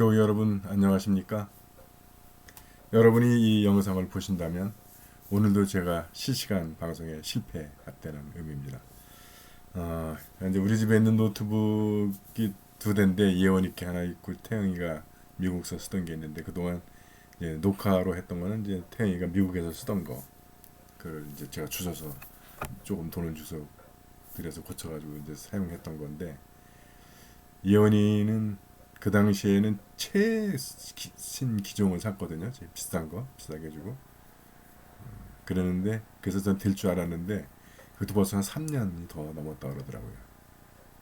교우 여러분 안녕하십니까? 여러분이 이 영상을 보신다면 오늘도 제가 실시간 방송에 실패했다는 의미입니다. 어, 이제 우리 집에 있는 노트북이 두 대인데 예원 있게 하나 있고 태영이가 미국서 쓰던 게 있는데 그동안 녹화로 했던 거는 이제 태영이가 미국에서 쓰던 거 그걸 이제 제가 주셔서 조금 돈을 주서 드려서 고쳐가지고 이제 사용했던 건데 예원이는 그 당시에는 최신 기종을 샀거든요. 제일 비싼 거 비싸게 해주고 어, 그러는데 그래서 전 될 줄 알았는데 그것도 벌써 한 3년이 더 넘었다 그러더라고요.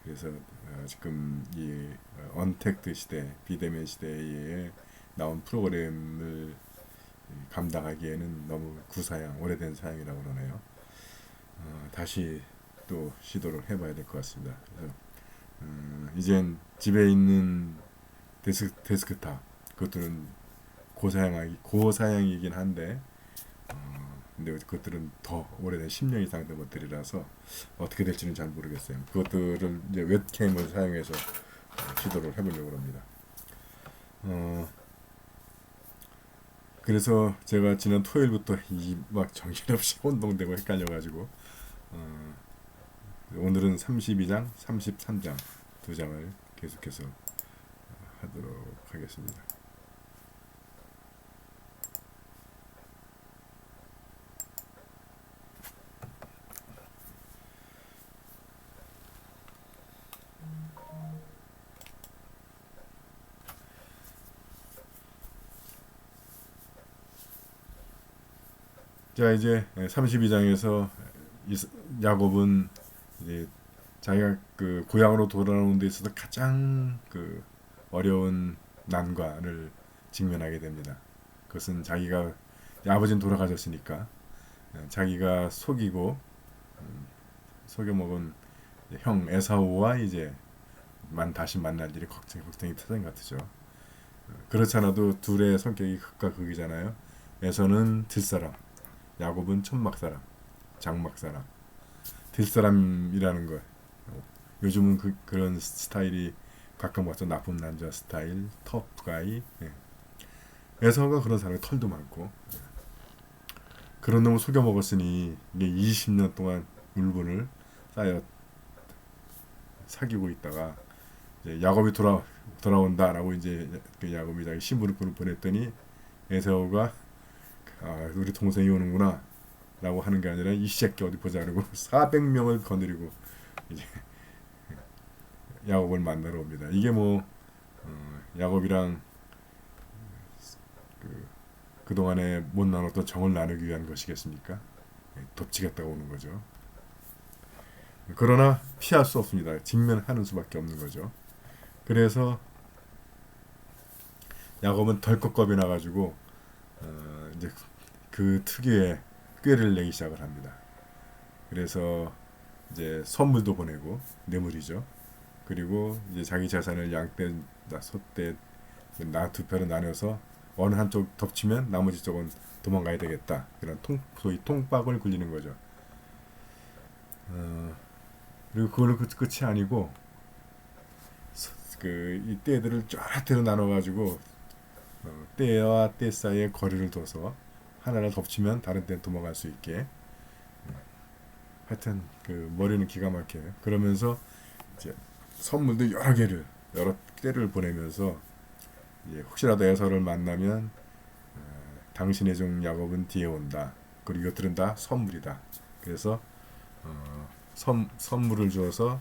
그래서 어, 지금 이 어, 언택트 시대, 비대면 시대에 나온 프로그램을 감당하기에는 너무 구사양, 오래된 사양이라고 그러네요. 어, 다시 또 시도를 해봐야 될 것 같습니다. 그래서 음, 이젠 집에 있는 데스, 데스크탑 그것들은 고사양이 고사양이긴 한데 어, 근데 그것들은 더 오래된 10년 이상 된 것들이라서 어떻게 될지는 잘 모르겠어요. 그것들을 이제 웹캠을 사용해서 어, 시도를 해보려고 합니다. 어, 그래서 제가 지난 토요일부터 이 막 정신없이 혼동되고 헷갈려가지고 어, 오늘은 32장, 33장 두 장을 계속해서 하도록 하겠습니다. 자 이제 32장에서 야곱은 이제 자기가 그 고향으로 돌아오는 데 있어서 가장 그 어려운 난관을 직면하게 됩니다. 그것은 자기가 아버지는 돌아가셨으니까 어, 자기가 속이고 음, 속여 먹은 형 에사오와 이제 만 다시 만날 일이 걱정 걱정이 것 같죠. 어, 그렇잖아도 둘의 성격이 극과 극이잖아요. 에서는 들사람, 야곱은 천막사람, 장막사람. 들사람이라는 거. 요즘은 그, 그런 스타일이 가끔 와서 나쁜 남자 스타일, 터프가이. 예. 에서가 그런 사람이 털도 많고. 예. 그런 놈을 속여 먹었으니 이게 20년 동안 물건을 쌓여 사귀고 있다가 이제 야곱이 돌아 돌아온다라고 이제 그 야곱이 자기 신부를 보냈더니 에서가 아 우리 동생이 오는구나 라고 하는 게 아니라 이 새끼 어디 보자 그러고 400명을 거느리고 이제 야곱을 만나러 옵니다. 이게 뭐 어, 야곱이랑 그 그동안에 못 나눴던 정을 나누기 위한 것이겠습니까? 예, 덮치겠다고 오는 거죠. 그러나 피할 수 없습니다. 직면하는 수밖에 없는 거죠. 그래서 야곱은 덜컥 겁이 나가지고 어, 이제 그 특유의 꾀를 내기 시작을 합니다. 그래서 이제 선물도 보내고 뇌물이죠. 그리고 이제 자기 자산을 양떼, 소떼, 나두 표로 나눠서 어느 한쪽 덮치면 나머지 쪽은 도망가야 되겠다. 그런 통, 소위 통박을 굴리는 거죠. 어, 그리고 그걸로 끝, 끝이 아니고 그이 떼들을 쫙 대로 나눠가지고 어, 떼와 떼 사이에 거리를 둬서 하나를 덮치면 다른 데는 도망갈 수 있게 하여튼 그 머리는 기가 막혀요. 그러면서 이제 선물도 여러 개를 여러 때를 보내면서 혹시라도 에서를 만나면 어, 당신의 종 야곱은 뒤에 온다. 그리고 이것들은 다 선물이다. 그래서 어, 선, 선물을 주어서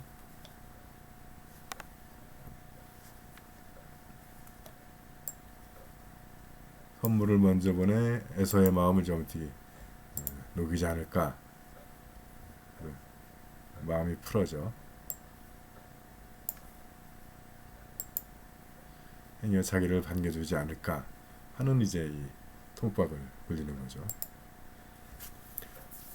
선물을 먼저 보내 에서의 마음을 좀 어떻게 어, 녹이지 않을까 마음이 풀어져 행여 자기를 반겨주지 않을까 하는 이제 이 통박을 굴리는 거죠.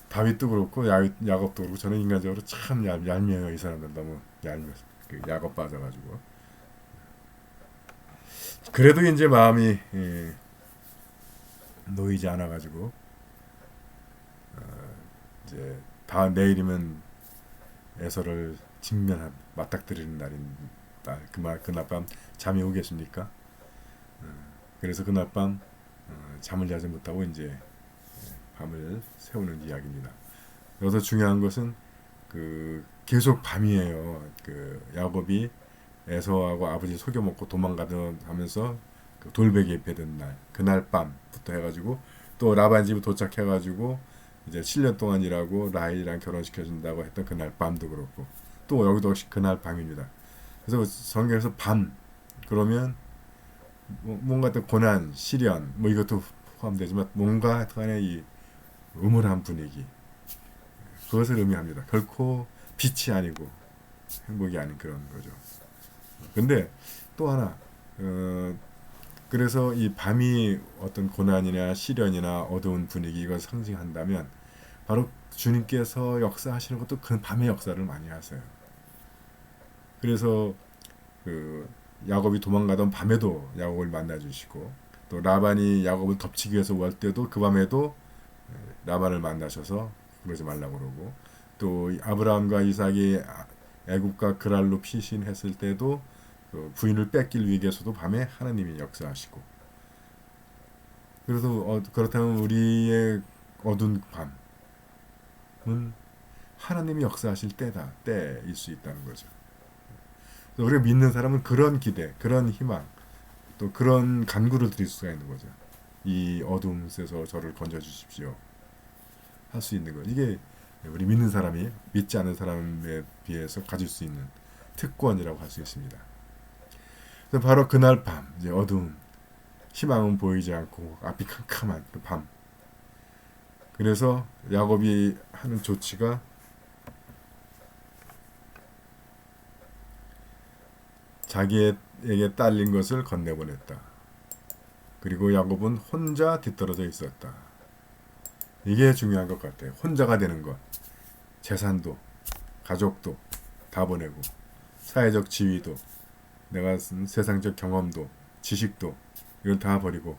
다윗도 그렇고 야, 야곱도 그렇고 저는 인간적으로 참 얄, 얄미워요 이 사람들 너무 얄미 그 야곱 빠져가지고 그래도 이제 마음이 예, 놓이지 않아 가지고 어, 이제 다 내일이면 에서를 직면한 맞닥뜨리는 날인 날 그말 그날 밤 잠이 오겠습니까? 어, 그래서 그날 밤 어, 잠을 자지 못하고 이제 예, 밤을 새우는 이야기입니다. 여기서 중요한 것은 그 계속 밤이에요. 그 야곱이 에서하고 아버지 속여 먹고 도망가던 하면서 그 돌베개에 베던 날 그날 밤부터 해가지고 또 라반 집에 도착해가지고 이제 7년 동안 일하고 라헬이랑 결혼시켜 준다고 했던 그날 밤도 그렇고 또 여기도 그날 밤입니다. 그래서 성경에서 밤 그러면 뭐 뭔가 또 고난, 시련 뭐 이것도 포함되지만 뭔가 하여튼간에 이 음울한 분위기 그것을 의미합니다. 결코 빛이 아니고 행복이 아닌 그런 거죠. 근데 또 하나 어, 그래서 이 밤이 어떤 고난이나 시련이나 어두운 분위기 이걸 상징한다면 바로 주님께서 역사하시는 것도 그 밤의 역사를 많이 하세요. 그래서 그 야곱이 도망가던 밤에도 야곱을 만나 주시고 또 라반이 야곱을 덮치기 위해서 올 때도 그 밤에도 라반을 만나셔서 그러지 말라고 그러고 또 아브라함과 이삭이 애굽과 그랄로 피신했을 때도 그 부인을 뺏길 위기에서도 밤에 하나님이 역사하시고 그래서 어, 그렇다면 우리의 어두운 밤은 하나님이 역사하실 때다 때일 수 있다는 거죠. 우리가 믿는 사람은 그런 기대, 그런 희망, 또 그런 간구를 드릴 수가 있는 거죠. 이 어둠 속에서 저를 건져 주십시오. 할 수 있는 거. 이게 우리 믿는 사람이 믿지 않는 사람에 비해서 가질 수 있는 특권이라고 할 수 있습니다. 바로 그날 밤, 이제 어두운 희망은 보이지 않고 앞이 캄캄한 그 밤. 그래서 야곱이 하는 조치가 자기에게 딸린 것을 건네보냈다. 그리고 야곱은 혼자 뒤떨어져 있었다. 이게 중요한 것 같아요. 혼자가 되는 것. 재산도, 가족도 다 보내고, 사회적 지위도, 내가 쓴 세상적 경험도, 지식도, 이걸 다 버리고,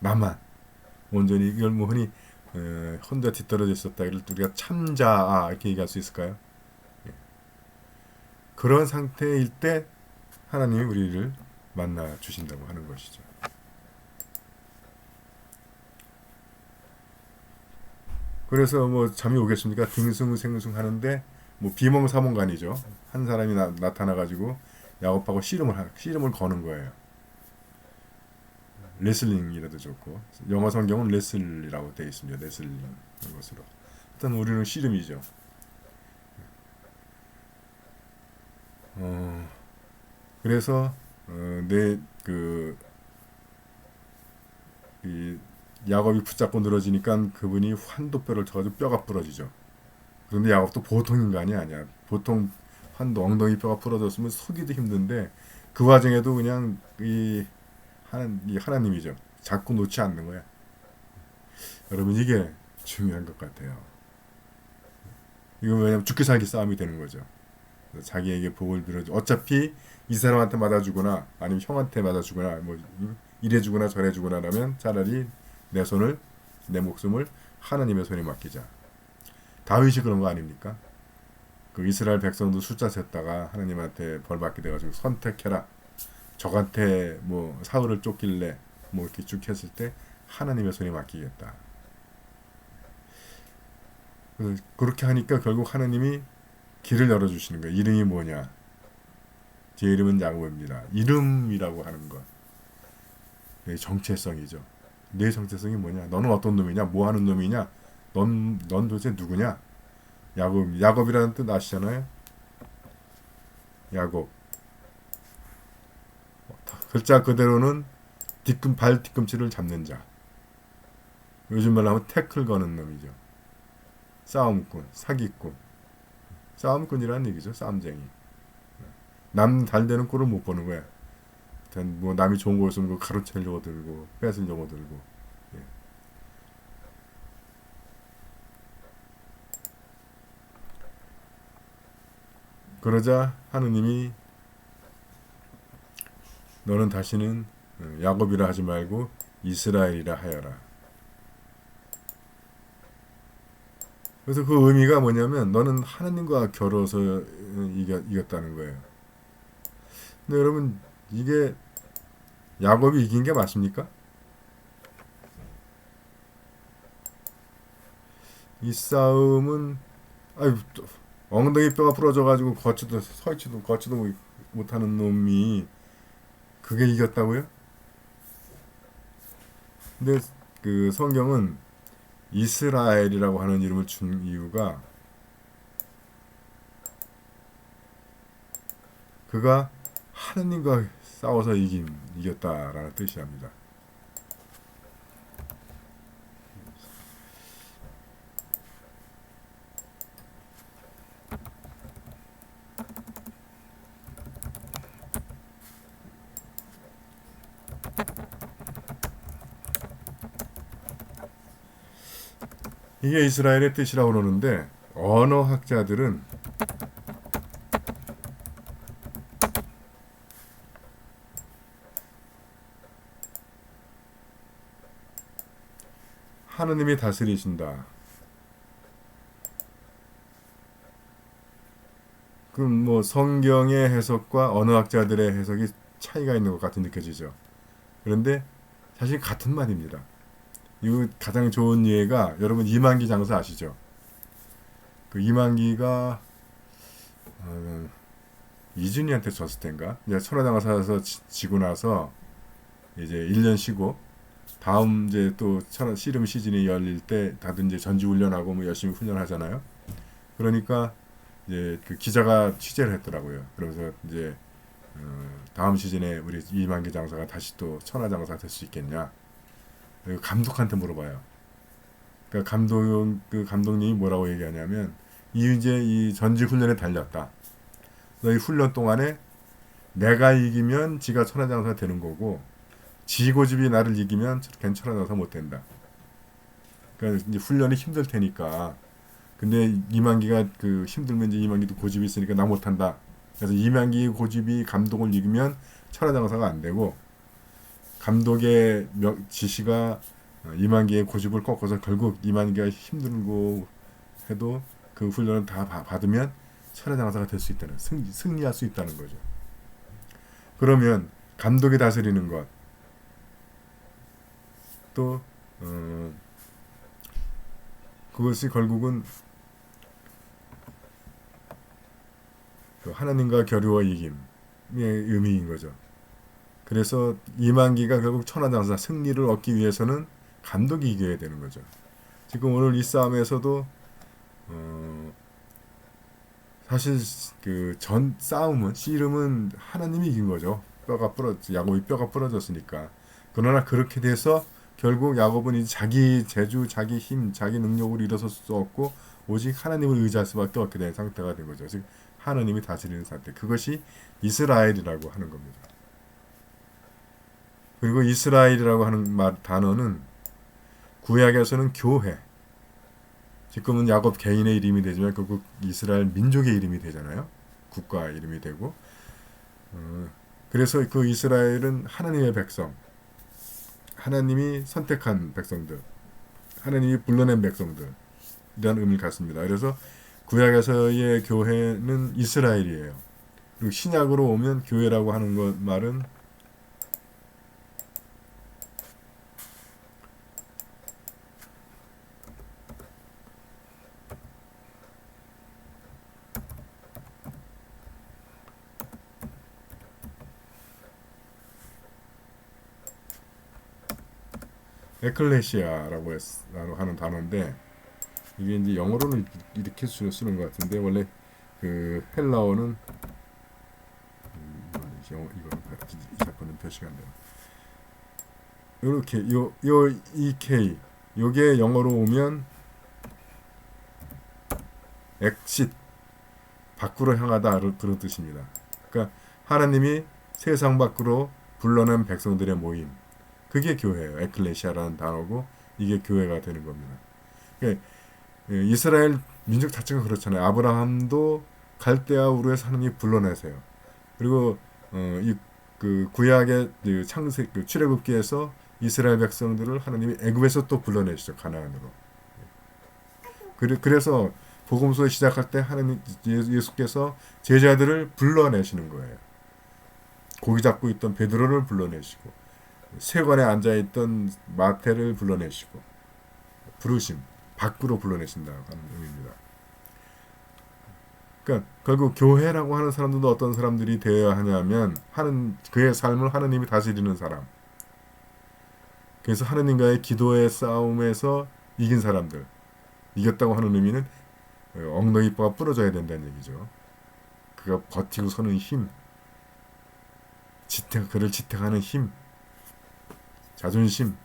나만. 온전히, 이걸 뭐 흔히, 어, 혼자 뒤떨어져 있었다. 이를 우리가 참자, 이렇게 얘기할 수 있을까요? 예. 그런 상태일 때, 하나님이 우리를 만나 주신다고 하는 것이죠. 그래서 뭐 잠이 오겠습니까? 딩숭생숭 하는데 뭐 비몽사몽간이죠. 한 사람이 나, 나타나 가지고 야곱하고 씨름을 하, 씨름을 거는 거예요. 레슬링이라도 좋고 영어 성경은 레슬이라고 되어 있습니다. 레슬링 것으로. 일단 우리는 씨름이죠. 어, 그래서 어, 내그 이 야곱이 붙잡고 늘어지니까 그분이 환도뼈를 쳐가지고 뼈가 부러지죠. 그런데 야곱도 보통 인간이 아니야. 보통 환도 엉덩이 뼈가 부러졌으면 속이도 힘든데 그 와중에도 그냥 이 하나 이 하나님이죠. 자꾸 놓지 않는 거야. 여러분 이게 중요한 것 같아요. 이거 왜냐면 죽기 살기 싸움이 되는 거죠. 자기에게 복을 빌어줘. 어차피 이 사람한테 맞아주거나 아니면 형한테 맞아주거나 뭐 이래주거나 저래주거나 하면 차라리 내 손을 내 목숨을 하나님의 손에 맡기자. 다윗이 그런 거 아닙니까? 그 이스라엘 백성도 숫자 셌다가 하나님한테 벌 받게 돼가지고 선택해라. 저한테 뭐 사울을 쫓길래 뭐 이렇게 쭉 했을 때 하나님의 손에 맡기겠다. 그, 그렇게 하니까 결국 하나님이 길을 열어주시는 거예요. 이름이 뭐냐? 제 이름은 야곱입니다. 이름이라고 하는 것. 정체성이죠. 내 정체성이 뭐냐? 너는 어떤 놈이냐? 뭐 하는 놈이냐? 넌, 넌 도대체 누구냐? 야곱, 야곱이라는 뜻 아시잖아요? 야곱. 글자 그대로는 뒤꿈, 발 뒤꿈치를 잡는 자. 요즘 말로 하면 태클 거는 놈이죠. 싸움꾼, 사기꾼. 싸움꾼이라는 얘기죠. 싸움쟁이. 남 달되는 꼴을 못 보는 거야. 뭐 남이 좋은 거 가로채려고 들고 뺏으려고 들고 예. 그러자 하느님이 너는 다시는 어, 야곱이라 하지 말고 이스라엘이라 하여라. 그래서 그 의미가 뭐냐면 너는 하나님과 겨뤄서 이겼, 이겼 다는 거예요. 근데 여러분 이게 야곱이 이긴 게 맞습니까? 이 싸움은 아유 또 엉덩이 뼈가 부러져 가지고 걷지도 설치도 걷지도 못하는 놈이 그게 이겼다고요? 근데 그 성경은 이스라엘이라고 하는 이름을 준 이유가 그가 하느님과 싸워서 이김 이겼다라는 뜻이랍니다. 이게 이스라엘의 뜻이라고 그러는데 언어 학자들은 하느님이 다스리신다. 그럼 뭐 성경의 해석과 언어학자들의 해석이 차이가 있는 것 같이 느껴지죠. 그런데 사실 같은 말입니다. 이 가장 좋은 예가 여러분 이만기 장사 아시죠? 그 이만기가 어, 이준이한테 졌을 때인가? 이제 천하장사에서 지고 나서 이제 1년 쉬고 다음 이제 또 천하 씨름 시즌이 열릴 때 다들 이제 전지 훈련하고 뭐 열심히 훈련하잖아요. 그러니까 이제 그 기자가 취재를 했더라고요. 그러면서 이제 어, 다음 시즌에 우리 이만기 장사가 다시 또 천하장사 될 수 있겠냐? 그리고 감독한테 물어봐요. 그러니까 감독 그 감독님이 뭐라고 얘기하냐면 이 이제 이 전지 훈련에 달렸다. 너희 훈련 동안에 내가 이기면 지가 천하장사 되는 거고 지고집이 나를 이기면 걔는 천하장사 못 된다. 그러니까 이제 훈련이 힘들 테니까 근데 이만기가 그 힘들면 이제 이만기도 고집이 있으니까 나 못한다. 그래서 이만기 고집이 감독을 이기면 천하장사가 안 되고 감독의 지시가 어, 이만기의 고집을 꺾어서 결국 이만기가 힘들고 해도 그 훈련을 다 받으면 천하장사가 될 수 있다는 승리, 승리할 수 있다는 거죠. 그러면 감독이 다스리는 것, 또 어, 그것이 결국은 그 하나님과 겨루어 이김의 의미인 거죠. 그래서 이만기가 결국 천하장사 승리를 얻기 위해서는 감독이 이겨야 되는 거죠. 지금 오늘 이 싸움에서도 어, 사실 그 전 싸움은 씨름은 하나님이 이긴 거죠. 뼈가 부러 야곱이 뼈가 부러졌으니까. 그러나 그렇게 돼서 결국 야곱은 이제 자기 재주, 자기 힘, 자기 능력으로 일어설 수 없고 오직 하나님을 의지할 수밖에 없게 된 상태가 된 거죠. 즉 하나님이 다스리는 상태. 그것이 이스라엘이라고 하는 겁니다. 그리고 이스라엘이라고 하는 말 단어는 구약에서는 교회. 지금은 야곱 개인의 이름이 되지만 결국 이스라엘 민족의 이름이 되잖아요. 국가 이름이 되고. 어, 그래서 그 이스라엘은 하나님의 백성. 하나님이 선택한 백성들. 하나님이 불러낸 백성들. 이라는 의미를 갖습니다. 그래서 구약에서의 교회는 이스라엘이에요. 그리고 신약으로 오면 교회라고 하는 것 말은 에클레시아라고 하는 단어인데 이게 이제 영어로는 이렇게 쓰는 것 같은데 원래 그 헬라어는 음, 영어 이거는 이 사건은 표시가 안 돼요. 이렇게 요요 EK 요게 영어로 오면 엑싯 밖으로 향하다 그런 뜻입니다. 그러니까 하나님이 세상 밖으로 불러낸 백성들의 모임 그게 교회예요. 에클레시아라는 단어고 이게 교회가 되는 겁니다. 그러니까 예, 이스라엘 민족 자체가 그렇잖아요. 아브라함도 갈대아 우르에서 하나님이 불러내세요. 그리고 어, 이그 구약의 그 창세 그 출애굽기에서 이스라엘 백성들을 하나님이 애굽에서 또 불러내시죠 가나안으로. 그래, 그래서 복음서 시작할 때 하나님 예수께서 제자들을 불러내시는 거예요. 고기 잡고 있던 베드로를 불러내시고 세관에 앉아 있던 마태를 불러내시고 부르심 밖으로 불러내신다고 하는 의미입니다. 그러니까 결국 교회라고 하는 사람들도 어떤 사람들이 되어야 하냐면 하는 그의 삶을 하느님이 다스리는 사람. 그래서 하느님과의 기도의 싸움에서 이긴 사람들. 이겼다고 하는 의미는 엉덩이 뼈가 부러져야 된다는 얘기죠. 그가 버티고 서는 힘, 지탱 그를 지탱하는 힘, 자존심,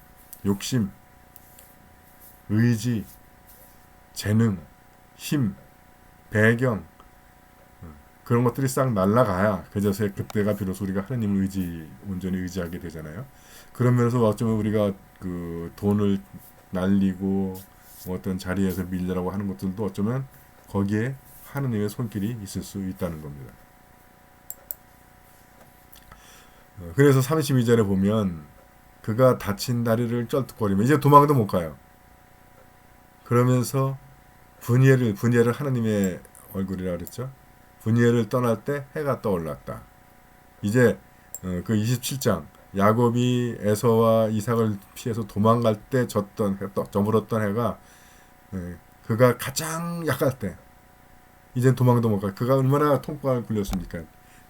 욕심, 의지, 재능, 힘, 배경 그런 것들이 싹 날라가야 그저서 그때가 비로소 우리가 하나님을 의지 온전히 의지하게 되잖아요. 그런 면에서 어쩌면 우리가 그 돈을 날리고 뭐 어떤 자리에서 밀려라고 하는 것들도 어쩌면 거기에 하느님의 손길이 있을 수 있다는 겁니다. 어, 그래서 32절에 보면 그가 다친 다리를 쩔뚝거리면 이제 도망도 못 가요. 그러면서 분예를 분예를 하나님의 얼굴이라 그랬죠. 분예를 떠날 때 해가 떠올랐다. 이제 어, 그 27장 야곱이 에서와 이삭을 피해서 도망갈 때 졌던 해, 저물었던 해가 예, 그가 가장 약할 때 이젠 도망도 못 가. 그가 얼마나 통과를 굴렸습니까?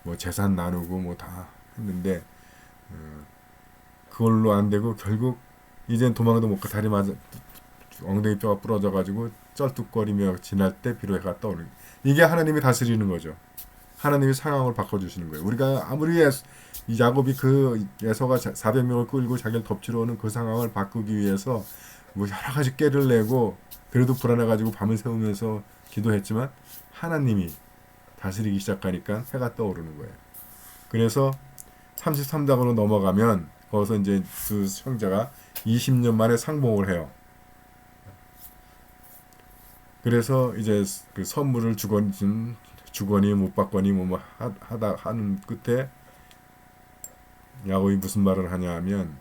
뭐 재산 나누고 뭐 다 했는데 어, 그걸로 안 되고 결국 이젠 도망도 못 가. 다리 맞아 엉덩이 뼈가 부러져 가지고 쩔뚝거리며 지날 때 비로 해가 떠오르는 이게 하나님이 다스리는 거죠. 하나님이 상황을 바꿔주시는 거예요. 우리가 아무리 이 야곱이 그 예서가 400명을 끌고 자기를 덮치러 오는 그 상황을 바꾸기 위해서 뭐 여러 가지 깨를 내고 그래도 불안해가지고 밤을 새우면서 기도했지만 하나님이 다스리기 시작하니까 해가 떠오르는 거예요. 그래서 33장으로 넘어가면 거기서 이제 그 형제가 20년 만에 상봉을 해요. 그래서 이제 그 선물을 주건 주거니 못 받거니 뭐, 뭐 하다 하는 끝에 야곱이 무슨 말을 하냐 하면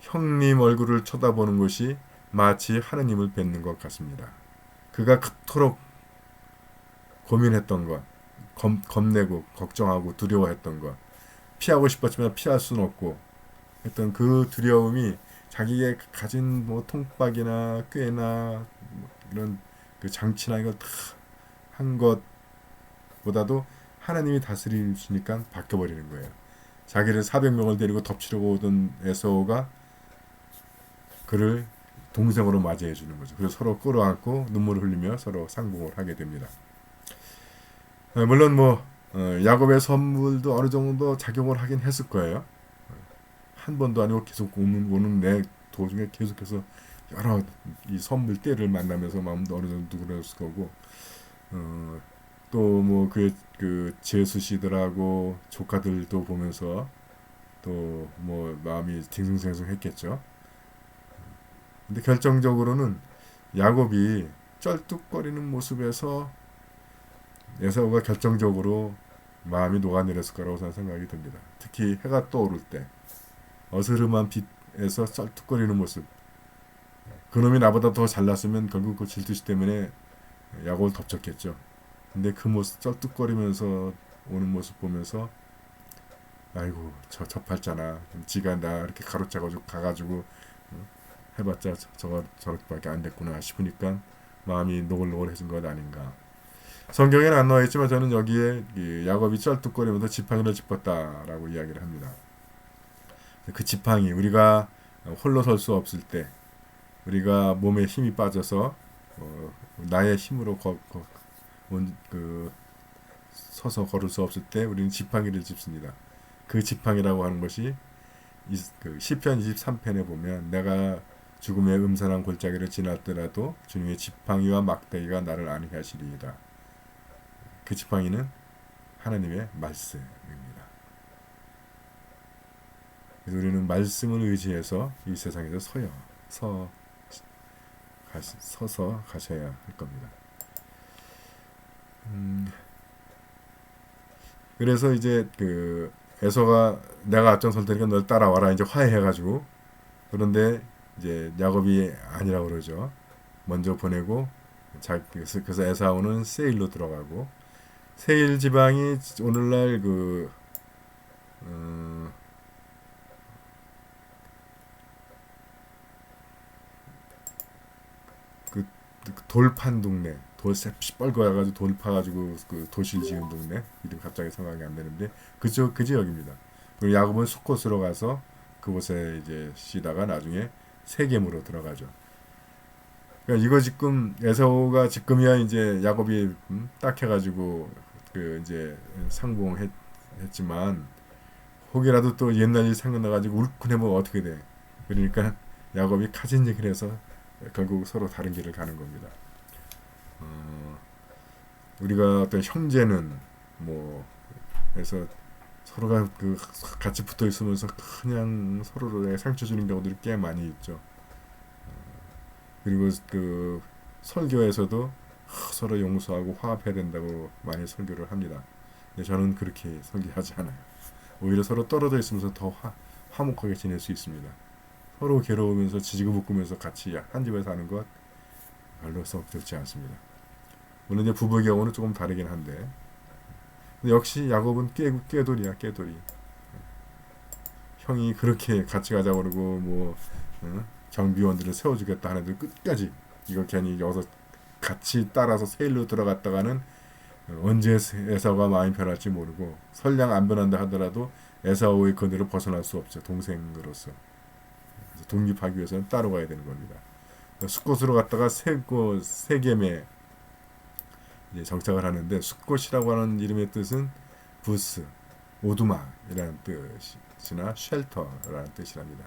형님 얼굴을 쳐다보는 것이 마치 하느님을 뵙는 것 같습니다. 그가 그토록 고민했던 것, 겁, 겁내고 걱정하고 두려워했던 것, 피하고 싶었지만 피할 수는 없고 했던 그 두려움이 자기의 가진 뭐 통박이나 꾀나 뭐 이런 그 장치나 이걸 다 한 것보다도 하나님이 다스리시니까 바뀌어버리는 거예요. 자기를 400명을 데리고 덮치려고 오던 에서가 그를 동생으로 맞이해 주는 거죠. 그래서 서로 끌어안고 눈물을 흘리며 서로 상봉을 하게 됩니다. 어, 물론 뭐 어, 야곱의 선물도 어느 정도 작용을 하긴 했을 거예요. 한 번도 아니고 계속 오는 오는 내 도중에 계속해서 여러 이 선물 때를 만나면서 마음도 어느 정도 그랬을 거고 어, 또뭐그그 제수 씨들하고 조카들도 보면서 또 뭐 마음이 딩숭생숭했겠죠. 근데 결정적으로는 야곱이 쩔뚝거리는 모습에서 에사우가 결정적으로 마음이 녹아내렸을 거라고 저는 생각이 듭니다. 특히 해가 떠오를 때 어스름한 빛에서 쩔뚝거리는 모습. 그놈이 나보다 더 잘났으면 결국 그 질투시 때문에 야곱을 덮쳤겠죠. 근데 그 모습 쩔뚝거리면서 오는 모습 보면서 아이고 저 접할잖아. 지가 나 이렇게 가로차가지고 가가지고 어, 해봤자 저거 저렇게밖에 안 됐구나 싶으니까 마음이 노골노골해진 것 아닌가. 성경에는 안 나와 있지만 저는 여기에 야곱이 쩔뚝거리면서 지팡이를 짚었다라고 이야기를 합니다. 그 지팡이 우리가 홀로 설 수 없을 때 우리가 몸에 힘이 빠져서 어, 나의 힘으로 거, 거, 그 서서 걸을 수 없을 때 우리는 지팡이를 짚습니다. 그 지팡이라고 하는 것이 이, 그 시편 23편에 보면 내가 죽음의 음산한 골짜기를 지났더라도 주님의 지팡이와 막대기가 나를 안게 하시리이다. 그 지팡이는 하나님의 말씀입니다. 그래서 우리는 말씀을 의지해서 이 세상에서 서요. 서 가시, 서서 가셔야 할 겁니다. 음, 그래서 이제 그 에서가 내가 앞장설 테니까 널 따라와라 이제 화해해가지고 그런데 이제 야곱이 아니라고 그러죠. 먼저 보내고 자 그래서 에사오는 세일로 들어가고 세일 지방이 오늘날 그 어, 그 돌판 동네 돌 시뻘겋게 가지고 돌 파가지고 그 도시를 지은 동네 이름 갑자기 생각이 안 나는데 그쪽 그 지역입니다. 그리고 야곱은 수코스로 가서 그곳에 이제 쉬다가 나중에 세겜으로 들어가죠. 그러니까 이거 지금 에사오가 지금이야 이제 야곱이 음, 딱 해가지고 그 이제 상봉했지만 혹이라도 또 옛날 일 생각나가지고 울컥해면 어떻게 돼? 그러니까 야곱이 카진 얘기를 해서 결국 서로 다른 길을 가는 겁니다. 어, 우리가 어떤 형제는 뭐 해서 서로가 그 같이 붙어 있으면서 그냥 서로를 상처 주는 경우들이 꽤 많이 있죠. 그리고 그 설교에서도 서로 용서하고 화합해야 된다고 많이 설교를 합니다. 근데 저는 그렇게 설교하지 않아요. 오히려 서로 떨어져 있으면서 더 화, 화목하게 지낼 수 있습니다. 서로 괴로우면서 지지고 볶으면서 같이 한 집에 사는 것 별로 썩 좋지 않습니다. 물론 이제 부부의 경우는 조금 다르긴 한데 역시 야곱은 깨, 깨돌이야 깨돌이 형이 그렇게 같이 가자고 그러고 뭐 어? 경비원들을 세워주겠다 하는데 끝까지 이거 괜히 여기서 같이 따라서 세일로 들어갔다가는 언제 에사오가 마음이 변할지 모르고 설령 안 변한다 하더라도 에사오의 그늘을 벗어날 수 없죠 동생으로서 독립하기 위해서는 따로 가야 되는 겁니다. 숫곳으로 갔다가 세고 세겜에 정착을 하는데 숫곳이라고 하는 이름의 뜻은 부스, 오두막이라는 뜻이나 쉘터라는 뜻이랍니다.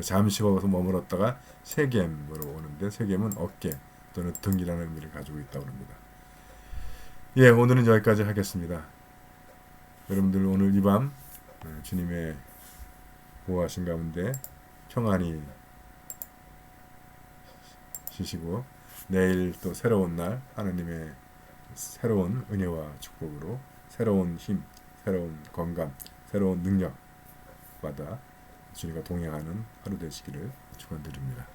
잠시 거기서 머물렀다가 세겜으로 오는데 세겜은 어깨 또는 등이라는 의미를 가지고 있다고 합니다. 예, 오늘은 여기까지 하겠습니다. 여러분들 오늘 이 밤 주님의 보호하신 가운데 평안히 쉬시고 내일 또 새로운 날 하나님의 새로운 은혜와 축복으로 새로운 힘, 새로운 건강, 새로운 능력 받아 주님과 동행하는 하루 되시기를 축원드립니다.